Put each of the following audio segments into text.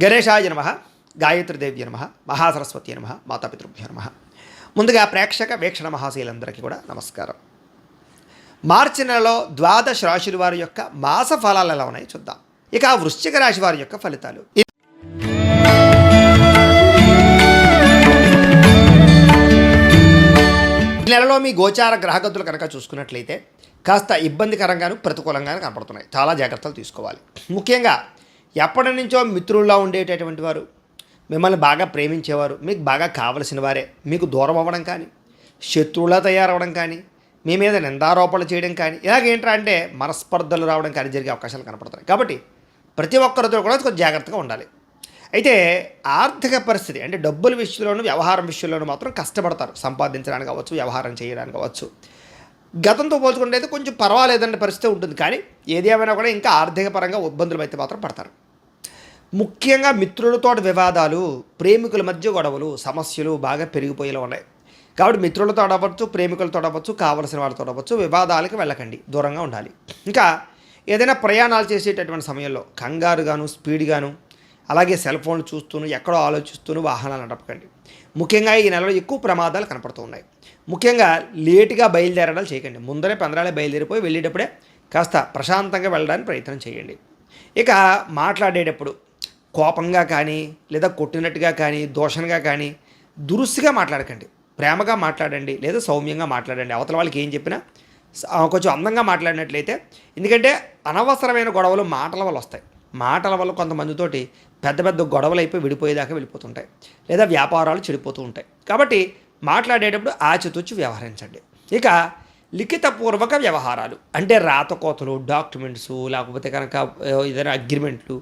గణేశాయ నమ గాయత్రిదేవి నమ మహాసరస్వతి నమ మాతాపితృభ్య నమ. ముందుగా ప్రేక్షక వీక్షణ మహాశీలందరికీ కూడా నమస్కారం. మార్చి నెలలో ద్వాదశ రాశుల వారి యొక్క మాస ఫలాలు ఎలా ఉన్నాయో చూద్దాం. ఇక వృశ్చిక రాశి వారి యొక్క ఫలితాలు. నెలలో మీ గోచార గ్రహగతులు కనుక చూసుకున్నట్లయితే కాస్త ఇబ్బందికరంగాను ప్రతికూలంగాను కనపడుతున్నాయి. చాలా జాగ్రత్తలు తీసుకోవాలి. ముఖ్యంగా ఎప్పటి నుంచో మిత్రుల్లో ఉండేటటువంటి వారు. మిమ్మల్ని బాగా ప్రేమించేవారు. మీకు బాగా కావలసిన వారే. మీకు దూరం అవ్వడం కానీ శత్రువులా తయారవడం కానీ మీ మీద నిందారోపణలు చేయడం కానీ ఇలాగేంట్రా అంటే మనస్పర్ధలు రావడం కానీ జరిగే అవకాశాలు కనపడుతున్నాయి కాబట్టి ప్రతి ఒక్కరితో కూడా కొంచెం జాగ్రత్తగా ఉండాలి. అయితే ఆర్థిక పరిస్థితి అంటే డబ్బుల విషయంలోనూ వ్యవహారం విషయంలోనూ మాత్రం కష్టపడతారు. సంపాదించడానికి అవ్వచ్చు వ్యవహారం చేయడానికి అవ్వచ్చు గతంతో పోల్చుకుంటే అయితే కొంచెం పర్వాలేదన్న పరిస్థితి ఉంటుంది. కానీ ఏది ఏమైనా కూడా ఇంకా ఆర్థిక పరంగా ఇబ్బందులు అయితే మాత్రం పడతారు. ముఖ్యంగా మిత్రులతో వివాదాలు ప్రేమికుల మధ్య గొడవలు సమస్యలు బాగా పెరిగిపోయేలా ఉన్నాయి. కాబట్టి మిత్రులతో అడవచ్చు ప్రేమికులతో అడవచ్చు కావలసిన వాళ్ళతో అడవచ్చు వివాదాలకు వెళ్ళకండి దూరంగా ఉండాలి. ఇంకా ఏదైనా ప్రయాణాలు చేసేటటువంటి సమయంలో కంగారుగాను స్పీడ్గాను అలాగే సెల్ ఫోన్లు చూస్తూను ఎక్కడో ఆలోచిస్తూను వాహనాలు నడపకండి. ముఖ్యంగా ఈ నెలలో ఎక్కువ ప్రమాదాలు కనపడుతూ ఉన్నాయి. ముఖ్యంగా లేటుగా బయలుదేరడాలు చేయకండి. ముందరే పందరాలే బయలుదేరిపోయి వెళ్ళేటప్పుడే కాస్త ప్రశాంతంగా వెళ్ళడానికి ప్రయత్నం చేయండి. ఇక మాట్లాడేటప్పుడు కోపంగా కానీ లేదా కొట్టినట్టుగా కానీ దోషంగా కానీ దురుస్తుగా మాట్లాడకండి. ప్రేమగా మాట్లాడండి లేదా సౌమ్యంగా మాట్లాడండి. అవతల వాళ్ళకి ఏం చెప్పినా కొంచెం అందంగా మాట్లాడినట్లయితే ఎందుకంటే అనవసరమైన గొడవలు మాటల వల్ల వస్తాయి. మాటల వల్ల కొంతమందితోటి పెద్ద పెద్ద గొడవలు అయిపోయి విడిపోయేదాకా వెళ్ళిపోతుంటాయి. లేదా వ్యాపారాలు చెడిపోతూ ఉంటాయి. కాబట్టి మాట్లాడేటప్పుడు ఆచితూచి వ్యవహరించండి. ఇక లిఖితపూర్వక వ్యవహారాలు. అంటే రాతకోతలు డాక్యుమెంట్స్ లేకపోతే కనుక ఏదైనా అగ్రిమెంట్లు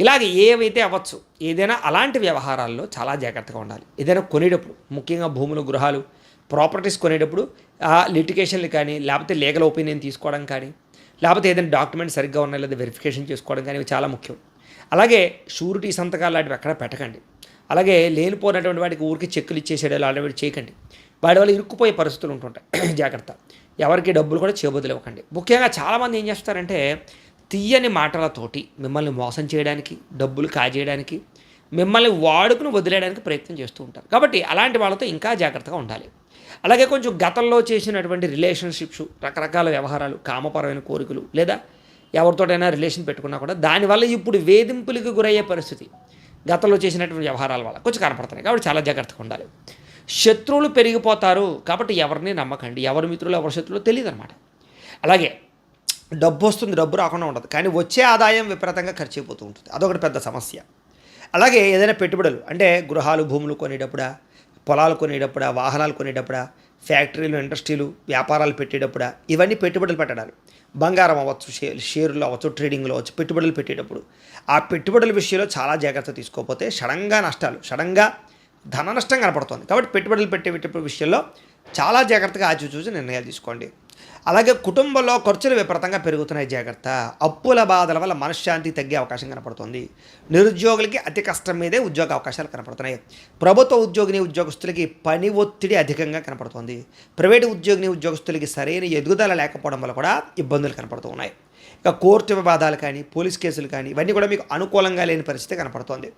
ఇలాగ ఏవైతే అవ్వచ్చు ఏదైనా అలాంటి వ్యవహారాల్లో చాలా జాగ్రత్తగా ఉండాలి. ఏదైనా కొనేటప్పుడు ముఖ్యంగా భూములు గృహాలు ప్రాపర్టీస్ కొనేటప్పుడు ఆ లిటికేషన్లు కానీ లేకపోతే లీగల్ ఒపీనియన్ తీసుకోవడం కానీ లేకపోతే ఏదైనా డాక్యుమెంట్ సరిగ్గా ఉన్నాయి లేదా వెరిఫికేషన్ చేసుకోవడం కానీ ఇవి చాలా ముఖ్యం. అలాగే షూరిటీ సంతకాలు లాంటివి ఎక్కడ పెట్టకండి. అలాగే లేనిపోయినటువంటి వాటికి ఊరికి చెక్కులు ఇచ్చేసేయడాలు అలాంటివి చేయకండి. వాడి వల్ల ఇరుక్కుపోయే పరిస్థితులు ఉంటుంటాయి. జాగ్రత్త. ఎవరికి డబ్బులు కూడా చేయబుద్ధులు ఇవ్వకండి ముఖ్యంగా చాలామంది ఏం చేస్తారంటే తీయని మాటలతోటి మిమ్మల్ని మోసం చేయడానికి డబ్బులు కాజేయడానికి మిమ్మల్ని వాడుకుని వదిలేయడానికి ప్రయత్నం చేస్తూ ఉంటారు. కాబట్టి అలాంటి వాళ్ళతో ఇంకా జాగ్రత్తగా ఉండాలి. అలాగే కొంచెం గతంలో చేసినటువంటి రిలేషన్షిప్స్ రకరకాల వ్యవహారాలు కామపరమైన కోరికలు లేదా ఎవరితోటైనా రిలేషన్ పెట్టుకున్నా కూడా దానివల్ల ఇప్పుడు వేధింపులకు గురయ్యే పరిస్థితి గతంలో చేసినటువంటి వ్యవహారాల వల్ల కొంచెం కనపడుతున్నాయి. కాబట్టి చాలా జాగ్రత్తగా ఉండాలి. శత్రువులు పెరిగిపోతారు కాబట్టి ఎవరిని నమ్మకండి. ఎవరి మిత్రులు ఎవరి శత్రువులు తెలియదు అనమాట అలాగే డబ్బు వస్తుంది డబ్బు రాకుండా ఉండదు. కానీ వచ్చే ఆదాయం విపరీతంగా ఖర్చు అయిపోతూ ఉంటుంది. అదొకటి పెద్ద సమస్య. అలాగే ఏదైనా పెట్టుబడులు అంటే గృహాలు భూములు కొనేటప్పుడా పొలాలు కొనేటప్పుడా వాహనాలు కొనేటప్పుడా ఫ్యాక్టరీలు ఇండస్ట్రీలు వ్యాపారాలు పెట్టేటప్పుడా ఇవన్నీ పెట్టుబడులు పెట్టడాలు. బంగారం అవ్వచ్చు షే షేర్లు అవ్వచ్చు ట్రేడింగ్లో అవ్వచ్చు పెట్టుబడులు పెట్టేటప్పుడు. ఆ పెట్టుబడుల విషయంలో చాలా జాగ్రత్త తీసుకోకపోతే సడన్గా నష్టాలు సడన్గా ధన నష్టం కనపడుతుంది. కాబట్టి పెట్టుబడులు పెట్టేటప్పుడు విషయంలో చాలా జాగ్రత్తగా ఆచి చూసి నిర్ణయాలు తీసుకోండి. అలాగే కుటుంబంలో ఖర్చులు విపరీతంగా పెరుగుతున్నాయి జాగ్రత్త. అప్పుల బాధల వల్ల మనశ్శాంతి తగ్గే అవకాశం కనపడుతుంది. నిరుద్యోగులకి అతి కష్టం మీదే ఉద్యోగ అవకాశాలు కనపడుతున్నాయి. ప్రభుత్వ ఉద్యోగిని ఉద్యోగస్తులకి పని ఒత్తిడి అధికంగా కనపడుతుంది. ప్రైవేటు ఉద్యోగిని ఉద్యోగస్తులకి సరైన ఎదుగుదల లేకపోవడం వల్ల కూడా ఇబ్బందులు కనపడుతూ ఉన్నాయి. ఇక కోర్టు వివాదాలు కానీ పోలీస్ కేసులు కానీ ఇవన్నీ కూడా మీకు అనుకూలంగా లేని పరిస్థితి కనపడుతోంది.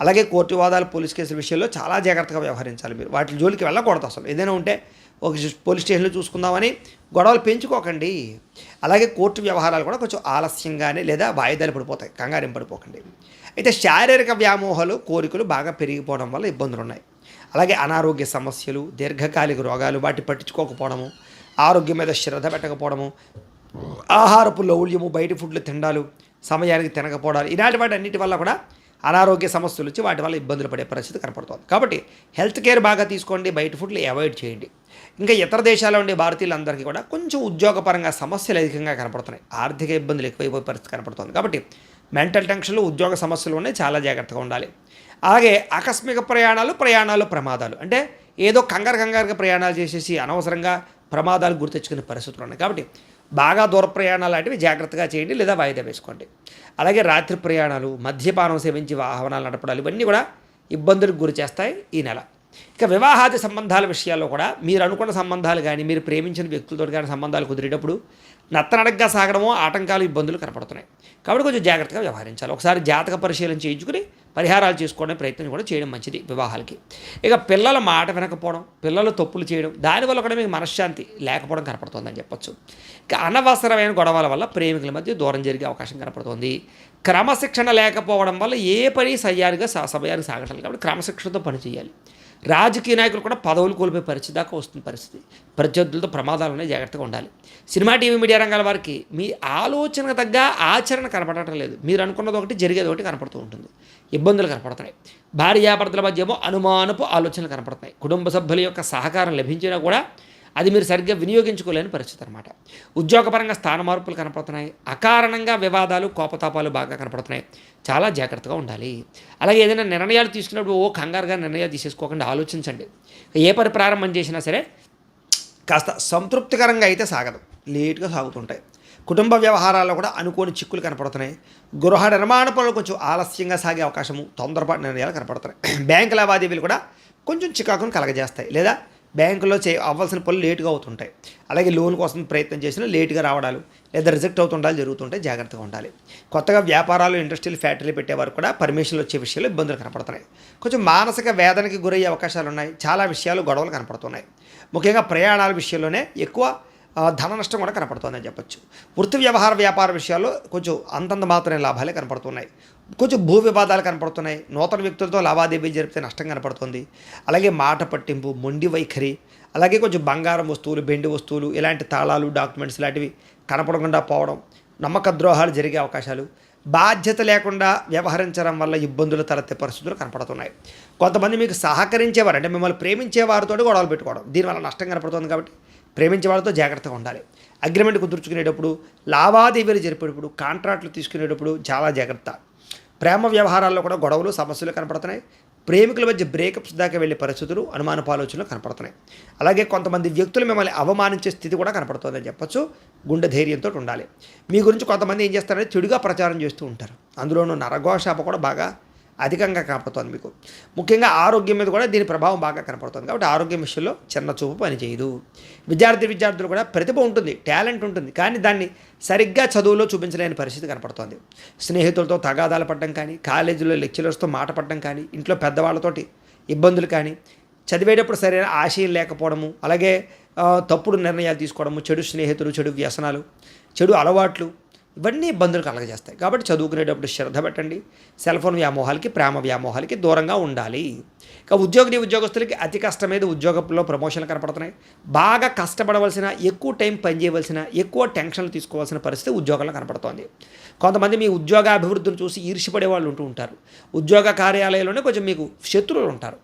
అలాగే కోర్టు వివాదాలు పోలీస్ కేసుల విషయంలో చాలా జాగ్రత్తగా వ్యవహరించాలి మీరు. వాటి జోలికి వెళ్ళకూడదు అసలు. ఏదైనా ఉంటే ఒక పోలీస్ స్టేషన్లో చూసుకుందామని గొడవలు పెంచుకోకండి. అలాగే కోర్టు వ్యవహారాలు కూడా కొంచెం ఆలస్యంగానే లేదా వాయిదాలు పడిపోతాయి కంగారం పడిపోకండి. అయితే శారీరక వ్యామోహాలు కోరికలు బాగా పెరిగిపోవడం వల్ల ఇబ్బందులు ఉన్నాయి. అలాగే అనారోగ్య సమస్యలు దీర్ఘకాలిక రోగాలు వాటి పట్టించుకోకపోవడము ఆరోగ్యం మీద శ్రద్ధ పెట్టకపోవడము ఆహారపు లౌల్యము బయట ఫుడ్లు తిండాలు సమయానికి తినకపోవడాలు ఇలాంటి వాటి అన్నిటి వల్ల కూడా అనారోగ్య సమస్యలు వచ్చి వాటి వల్ల ఇబ్బందులు పడే పరిస్థితి కనపడుతుంది. కాబట్టి హెల్త్ కేర్ బాగా తీసుకోండి బయట ఫుడ్లు అవాయిడ్ చేయండి. ఇంకా ఇతర దేశాల్లో ఉండే భారతీయులందరికీ కూడా కొంచెం ఉద్యోగపరంగా సమస్యలు అధికంగా కనపడుతున్నాయి. ఆర్థిక ఇబ్బందులు ఎక్కువైపోయే పరిస్థితి కనపడుతుంది. కాబట్టి మెంటల్ టెన్షన్లు ఉద్యోగ సమస్యలు ఉన్నాయి. చాలా జాగ్రత్తగా ఉండాలి. అలాగే ఆకస్మిక ప్రయాణాలు ప్రయాణాలు ప్రమాదాలు. అంటే ఏదో కంగారు కంగారుగా ప్రయాణాలు చేసేసి అనవసరంగా ప్రమాదాలు గుర్తెచ్చుకునే పరిస్థితులు ఉన్నాయి. కాబట్టి బాగా దూర ప్రయాణాలు లాంటివి జాగ్రత్తగా చేయండి లేదా వాయిదా వేసుకోండి. అలాగే రాత్రి ప్రయాణాలు మద్యపానం సేవించి వాహనాలు నడపడాలు ఇవన్నీ కూడా ఇబ్బందులకు గురి చేస్తాయి ఈ నెల. ఇక వివాహాది సంబంధాల విషయాల్లో కూడా మీరు అనుకున్న సంబంధాలు కానీ మీరు ప్రేమించిన వ్యక్తులతో కానీ సంబంధాలు కుదిరేటప్పుడు నత్తనడగ్గా సాగడమో ఆటంకాలు ఇబ్బందులు కనపడుతున్నాయి. కాబట్టి కొంచెం జాగ్రత్తగా వ్యవహరించాలి. ఒకసారి జాతక పరిశీలన చేయించుకుని పరిహారాలు చేసుకోవడం ప్రయత్నం కూడా చేయడం మంచిది వివాహాలకి. ఇక పిల్లల మాట వినకపోవడం పిల్లలు తప్పులు చేయడం దానివల్ల కూడా మీకు మనశ్శాంతి లేకపోవడం కనపడుతుందని చెప్పొచ్చు. ఇక అనవసరమైన గొడవల వల్ల ప్రేమికుల మధ్య దూరం జరిగే అవకాశం కనపడుతుంది. క్రమశిక్షణ లేకపోవడం వల్ల ఏ పని సయ్యారుగా సమయానికి సాగటాలి కాబట్టి క్రమశిక్షణతో పని చేయాలి. రాజకీయ నాయకులు కూడా పదవులు కోల్పోయే పరిస్థితి దాకా వస్తున్న పరిస్థితి. ప్రత్యర్థులతో ప్రమాదాలు అనేది జాగ్రత్తగా ఉండాలి. సినిమా టీవీ మీడియా రంగాల వారికి మీ ఆలోచనకు తగ్గ ఆచరణ కనపడటం లేదు. మీరు అనుకున్నది ఒకటి జరిగేది ఒకటి కనపడుతూ ఉంటుంది. ఇబ్బందులు కనపడుతున్నాయి భార్యాభర్తల మధ్య ఏమో అనుమానపు ఆలోచనలు కనపడుతున్నాయి కుటుంబ సభ్యుల యొక్క సహకారం లభించినా కూడా అది మీరు సరిగ్గా వినియోగించుకోలేని పరిస్థితి అనమాట ఉద్యోగపరంగా స్థాన మార్పులు కనపడుతున్నాయి. అకారణంగా వివాదాలు కోపతాపాలు బాగా కనపడుతున్నాయి. చాలా జాగ్రత్తగా ఉండాలి. అలాగే ఏదైనా నిర్ణయాలు తీసుకున్నప్పుడు ఓ కంగారుగా నిర్ణయాలు తీసేసుకోకుండా. ఆలోచించండి. ఏ పని ప్రారంభం చేసినా సరే కాస్త సంతృప్తికరంగా అయితే సాగదు. లేట్గా సాగుతుంటాయి. కుటుంబ వ్యవహారాల్లో కూడా అనుకోని చిక్కులు కనపడుతున్నాయి. గృహ నిర్మాణ పనులు కొంచెం ఆలస్యంగా సాగే అవకాశము తొందరపాటు నిర్ణయాలు కనపడుతున్నాయి. బ్యాంకు లావాదేవీలు కూడా కొంచెం చికాకును కలగజేస్తాయి. లేదా బ్యాంకులో చే అవ్వాల్సిన పనులు లేటుగా అవుతుంటాయి. అలాగే లోన్ కోసం ప్రయత్నం చేసినా లేటుగా రావడాలు లేదా రిజెక్ట్ అవుతుండాలి జరుగుతుంటాయి జాగ్రత్తగా ఉండాలి. కొత్తగా వ్యాపారాలు ఇండస్ట్రియల్ ఫ్యాక్టరీలు పెట్టేవారు కూడా పర్మిషన్లు వచ్చే విషయాలు ఇబ్బందులు కనపడుతున్నాయి. కొంచెం మానసిక వేదనకి గురయ్యే అవకాశాలు ఉన్నాయి. చాలా విషయాలు గొడవలు కనపడుతున్నాయి. ముఖ్యంగా ప్రయాణాల విషయంలోనే ఎక్కువ ధన నష్టం కూడా కనపడుతుందని చెప్పొచ్చు. వృత్తి వ్యవహార వ్యాపార విషయాల్లో కొంచెం అంతంత మాత్రమే లాభాలే కనపడుతున్నాయి. కొంచెం భూ వివాదాలు కనపడుతున్నాయి. నూతన వ్యక్తులతో లావాదేవీలు జరిపితే నష్టం కనపడుతుంది. అలాగే మాట పట్టింపు మొండి వైఖరి అలాగే కొంచెం బంగారం వస్తువులు బెండి వస్తువులు ఇలాంటి తాళాలు డాక్యుమెంట్స్ ఇలాంటివి కనపడకుండా పోవడం నమ్మక ద్రోహాలు జరిగే అవకాశాలు బాధ్యత లేకుండా వ్యవహరించడం వల్ల ఇబ్బందులు తలెత్తే పరిస్థితులు కనపడుతున్నాయి. కొంతమంది మీకు సహకరించేవారు అంటే మిమ్మల్ని ప్రేమించే వారితో గొడవలు పెట్టుకోవడం దీనివల్ల నష్టం కనపడుతుంది కాబట్టి ప్రేమించే వాళ్ళతో జాగ్రత్తగా ఉండాలి. అగ్రిమెంట్ కుదుర్చుకునేటప్పుడు లావాదేవీలు జరిపేటప్పుడు కాంట్రాక్ట్లు తీసుకునేటప్పుడు చాలా జాగ్రత్త. ప్రేమ వ్యవహారాల్లో కూడా గొడవలు సమస్యలు కనపడుతున్నాయి. ప్రేమికుల మధ్య బ్రేకప్స్ దాకా వెళ్ళే పరిస్థితులు అనుమానపు ఆలోచనలు కనపడుతున్నాయి. అలాగే కొంతమంది వ్యక్తులు మిమ్మల్ని అవమానించే స్థితి కూడా కనపడుతుందని చెప్పొచ్చు. గుండె ధైర్యంతో ఉండాలి. మీ గురించి కొంతమంది ఏం చేస్తారంటే చెడుగా ప్రచారం చేస్తూ ఉంటారు. అందులోనూ నరఘోషాప కూడా బాగా అధికంగా కనపడుతుంది మీకు. ముఖ్యంగా ఆరోగ్యం మీద కూడా దీని ప్రభావం బాగా కనపడుతుంది కాబట్టి ఆరోగ్యం విషయంలో చిన్న చూపు పనిచేయదు. విద్యార్థి విద్యార్థులు కూడా ప్రతిభ ఉంటుంది టాలెంట్ ఉంటుంది కానీ దాన్ని సరిగ్గా చదువులో చూపించలేని పరిస్థితి కనపడుతోంది. స్నేహితులతో తగాదాలు పడడం కానీ కాలేజీలో లెక్చరర్స్తో మాట పడడం కానీ ఇంట్లో పెద్దవాళ్ళతోటి ఇబ్బందులు కానీ చదివేటప్పుడు సరైన ఆశయం లేకపోవడము అలాగే తప్పుడు నిర్ణయాలు తీసుకోవడము చెడు స్నేహితులు చెడు వ్యసనాలు చెడు అలవాట్లు ఇవన్నీ ఇబ్బందులు కలగజేస్తాయి. కాబట్టి చదువుకునేటప్పుడు శ్రద్ధ పెట్టండి. సెల్ ఫోన్ వ్యామోహాలకి ప్రేమ వ్యామోహాలకి దూరంగా ఉండాలి. ఇక ఉద్యోగిని ఉద్యోగస్తులకి అతి కష్టమేది ఉద్యోగంలో ప్రమోషన్లు కనపడుతున్నాయి. బాగా కష్టపడవలసిన ఎక్కువ టైం పనిచేయవలసిన ఎక్కువ టెన్షన్లు తీసుకోవాల్సిన పరిస్థితి ఉద్యోగంలో కనపడుతోంది. కొంతమంది మీ ఉద్యోగ అభివృద్ధిని చూసి ఈర్షిపడే వాళ్ళు ఉంటూ ఉంటారు. ఉద్యోగ కార్యాలయంలోనే కొంచెం మీకు శత్రువులు ఉంటారు.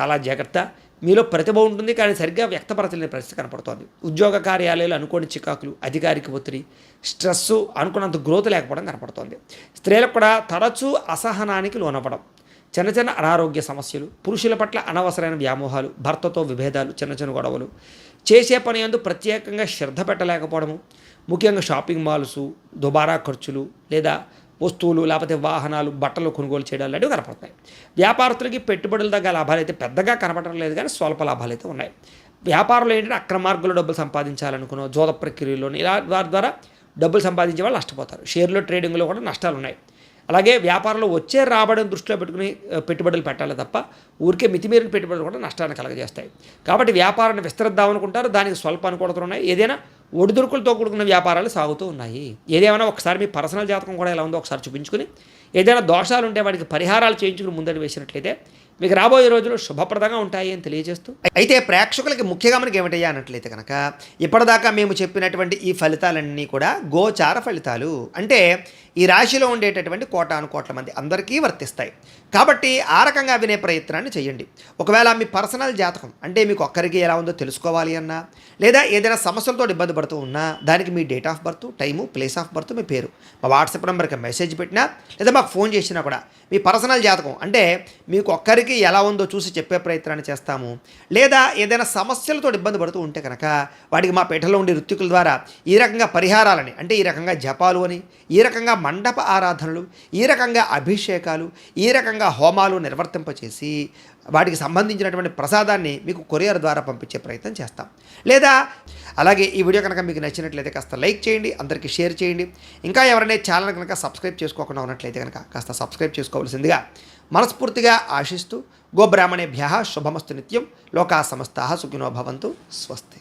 చాలా జాగ్రత్త. మీలో ప్రతిభ ఉంటుంది కానీ సరిగ్గా వ్యక్తపరచలేని పరిస్థితి కనపడుతోంది. ఉద్యోగ కార్యాలయాలు అనుకోని చికాకులు అధికారిక ఒత్తిడి స్ట్రెస్ అనుకున్నంత గ్రోత్ లేకపోవడం కనపడుతోంది. స్త్రీలకు కూడా తరచూ అసహనానికి లోనవ్వడం చిన్న చిన్న అనారోగ్య సమస్యలు పురుషుల పట్ల అనవసరమైన వ్యామోహాలు భర్తతో విభేదాలు చిన్న చిన్న గొడవలు చేసే పని యందు ప్రత్యేకంగా శ్రద్ధ పెట్టలేకపోవడము ముఖ్యంగా షాపింగ్ మాల్స్ దుబారా ఖర్చులు లేదా వస్తువులు లేకపోతే వాహనాలు బట్టలు కొనుగోలు చేయడం లాంటివి కనపడతాయి. వ్యాపారస్తులకి పెట్టుబడుల దగ్గర లాభాలు అయితే పెద్దగా కనపడడం లేదు కానీ స్వల్ప లాభాలు అయితే ఉన్నాయి. వ్యాపారంలో ఏంటంటే అక్రమ మార్గంలో డబ్బులు సంపాదించాలనుకున్న జోద ప్రక్రియలో ఇలా వారి ద్వారా డబ్బులు సంపాదించే వాళ్ళు నష్టపోతారు. షేర్లో ట్రేడింగ్లో కూడా నష్టాలు ఉన్నాయి అలాగే వ్యాపారంలో వచ్చే రాబడిని దృష్టిలో పెట్టుకుని పెట్టుబడులు పెట్టాలి తప్ప ఊరికే మితిమీరిన పెట్టుబడులు కూడా నష్టాన్ని కలగజేస్తాయి. కాబట్టి వ్యాపారాన్ని విస్తరిద్దాం అనుకుంటారు దానికి స్వల్ప అనుకూలతలు ఉన్నాయి. ఏదైనా ఒడిదుడుకులతో కూడుకున్న వ్యాపారాలు సాగుతూ ఉన్నాయి. ఏదేమైనా ఒకసారి మీ పర్సనల్ జాతకం కూడా ఎలా ఉందో ఒకసారి చూపించుకుని ఏదైనా దోషాలు ఉంటే వాటికి పరిహారాలు చేయించుకుని ముందడి వేసినట్లయితే మీకు రాబోయే రోజులు శుభప్రదంగా ఉంటాయి అని తెలియజేస్తూ. అయితే ప్రేక్షకులకి ముఖ్యంగా మనకి ఏమిటయ్యా అన్నట్లయితే కనుక ఇప్పటిదాకా మేము చెప్పినటువంటి ఈ ఫలితాలన్నీ కూడా గోచార ఫలితాలు. అంటే ఈ రాశిలో ఉండేటటువంటి కోటాను కోట్ల మంది అందరికీ వర్తిస్తాయి. కాబట్టి ఆ రకంగా వినే ప్రయత్నాన్ని చేయండి. ఒకవేళ మీ పర్సనల్ జాతకం అంటే మీకు ఒక్కరికి ఎలా ఉందో తెలుసుకోవాలి అన్నా లేదా ఏదైనా సమస్యలతో ఇబ్బంది పడుతూ ఉన్నా దానికి మీ date of birth time place of birth మీ పేరు. మా వాట్సాప్ నెంబర్కి మెసేజ్ పెట్టినా లేదా మాకు ఫోన్ చేసినా కూడా మీ పర్సనల్ జాతకం అంటే మీకు ఒక్కరికి ఎలా ఉందో చూసి చెప్పే ప్రయత్నాన్ని చేస్తాము. లేదా ఏదైనా సమస్యలతో ఇబ్బంది పడుతూ ఉంటే కనుక వాటికి మా పీఠలో ఉండే ఋత్వికుల ద్వారా ఈ రకంగా పరిహారాలని అంటే ఈ రకంగా జపాలు అని ఈ రకంగా మండప ఆరాధనలు ఈ రకంగా అభిషేకాలు ఈ రకంగా హోమాలు నిర్వర్తింపచేసి వాటికి సంబంధించినటువంటి ప్రసాదాన్ని మీకు కొరియర్ ద్వారా పంపించే ప్రయత్నం చేస్తాం. లేదా అలాగే ఈ వీడియో కనుక మీకు నచ్చినట్లయితే కాస్త లైక్ చేయండి అందరికీ షేర్ చేయండి. ఇంకా ఎవరైనా ఛానల్ కనుక సబ్స్క్రైబ్ చేసుకోకుండా ఉన్నట్లయితే కనుక కాస్త సబ్స్క్రైబ్ చేసుకోవాల్సిందిగా మనస్ఫూర్తిగా ఆశిస్తూ గోబ్రాహ్మణేభ్య శుభమస్తు నిత్యం లోకా సమస్తా సుఖినో భవంతు స్వస్తి.